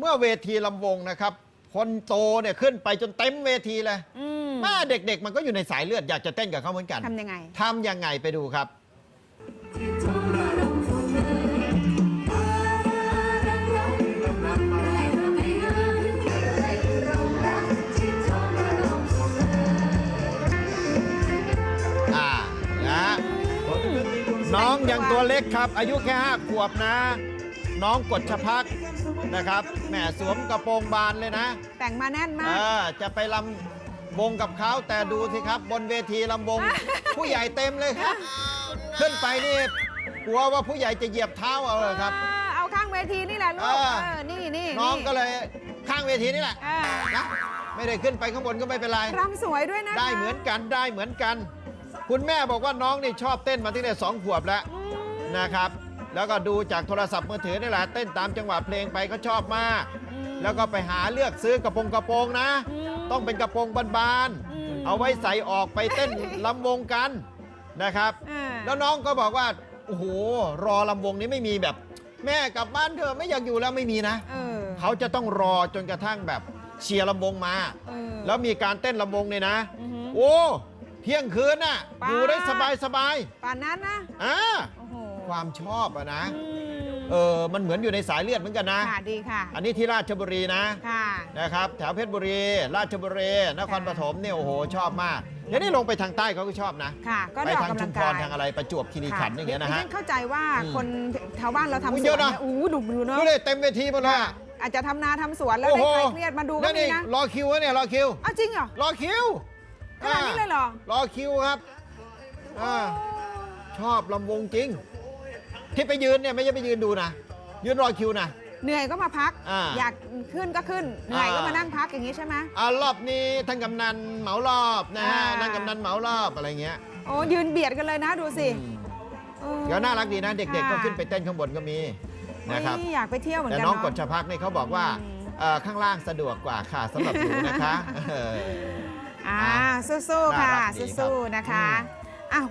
เมื่อเวทีลำวงนะครับ คนโตเนี่ยขึ้นไปจนเต็มเวทีเลยอืมแม่เด็กๆ มันก็อยู่ในสายเลือดอยากจะเต้นกับเขาเหมือนกันทำยังไง ทำยังไงไปดูครับ อ่านะน้องยังตัวเล็กครับ อายุแค่ห้าขวบนะ น้องกดชพักนะครับแหมสวมกระโปรงบานเลยนะแต่งมาแน่นมาเอกอจะไปลำวงกับเขาแต่ดูสิครับ บนเวทีลำวง ผู้ใหญ่เต็มเลยครับ ขึ้นไปนี่กลัวว่าผู้ใหญ่จะเหยียบเท้าเอาเลยครับ อ่าเอาข้างเวทีนี่แหละลูกเออ เออนี่นี่น้องก็เลยข้างเวทีนี่แหละเออนะไม่ได้ขึ้นไปข้างบนก็ไม่เป็นไร รำสวยด้วยนะได้เหมือนกันได้เหมือนกัน คุณแม่บอกว่าน้องนี่ชอบเต้นมาตั้งแต่สองขวบแล้วอืมนะครับ แล้วก็ดูจากโทรศัพท์มือถือนี่แหละเต้นตามจังหวะเพลงไปก็ชอบมากแล้วก็ไปหาเลือกซื้อกระโปรงกระโปรงนะมต้องเป็นกระโปรงบานอืม ๆ เอาไว้ใส่ออกไปเต้น ลำวงกันนะครับ อ่าแล้วน้องก็บอกว่า โอ้โห รอลำวงนี้ไม่มีแบบ แม่กลับบ้านเถอะไม่อยากอยู่แล้วไม่มีนะ เออเขาจะต้องรอจนกระทั่งแบบเชียร์ลำวงมา เออแล้วมีการเต้นลำวงเนี่ยนะ อือหือ โอ้ เที่ยงคืนน่ะ ป๊า อยู่ได้สบายสบายป่านนั้นนะๆอ่า โอ้โห ความชอบอะนะอืมเออมันเหมือนอยู่ในสายเลือดเหมือนกันนะ ค่ะดีค่ะ อันนี้ที่ราชบุรีนะ ค่ะ นะครับ แถวเพชรบุรี ราชบุรี นครปฐมเนี่ยโอ้โหชอบมากเดี๋ยวนี้ลงไปทางใต้เขาก็ชอบนะ ค่ะ ก็ไปได้ออกทางกำชุลัมงพการยทางอะไรประจวบคีรีขันธ์อย่างเงี้ยนะดิฮะ ฉัเข้าใจว่าอืมคนแถวบ้านเราทำอุ๊สยวนเยอะนะเนี่ยโอ้โหดุดูเนาะดูเลยเต็มเวทีหมดเลยค่ะอาจจะทำนาทำสวนแล้วโอ้ได้โหใครเครียดมาดูก็นั่นมีนี่นะรอคิววะเนี่ยรอคิวเอาจริงเหรอ รอคิวขนาดนี้เลยเหรอ รอคิวครับอ่าชอบลำวงจริง ที่ไปยืนเนี่ยไม่ใช่ไปยืนดูนะ ยืนรอคิวนะ เหนื่อยก็มาพัก อ่าอยากขึ้นก็ขึ้น เหนื่อยก็อ่ามมานั่งพักอย่างนี้ใช่ไหม อ่ารอบนี้ท่านกำนันเหมารอบนะฮะอ่าท่านกำนันเหมารอบอะไรเงี้ยโอ้ยืนเบียดกันเลยนะดูสิอืมออ เดี๋ยวน่ารักดีนะเด็กๆค่ะก็ขึ้นไปเต้นข้างบนก็มีนะครับเฮ้ยอยากไปเที่ยวเหมือนแต่กันน้องเนาะกฎชพักนี่เขาบอกว่าอืม เอ่อข้างล่างสะดวกกว่าค่ะสำหรับหนูนะคะเออ อ่าอะสู้ๆค่ะน่ารักดีครับสู้ๆนะคะอืมอะคุณ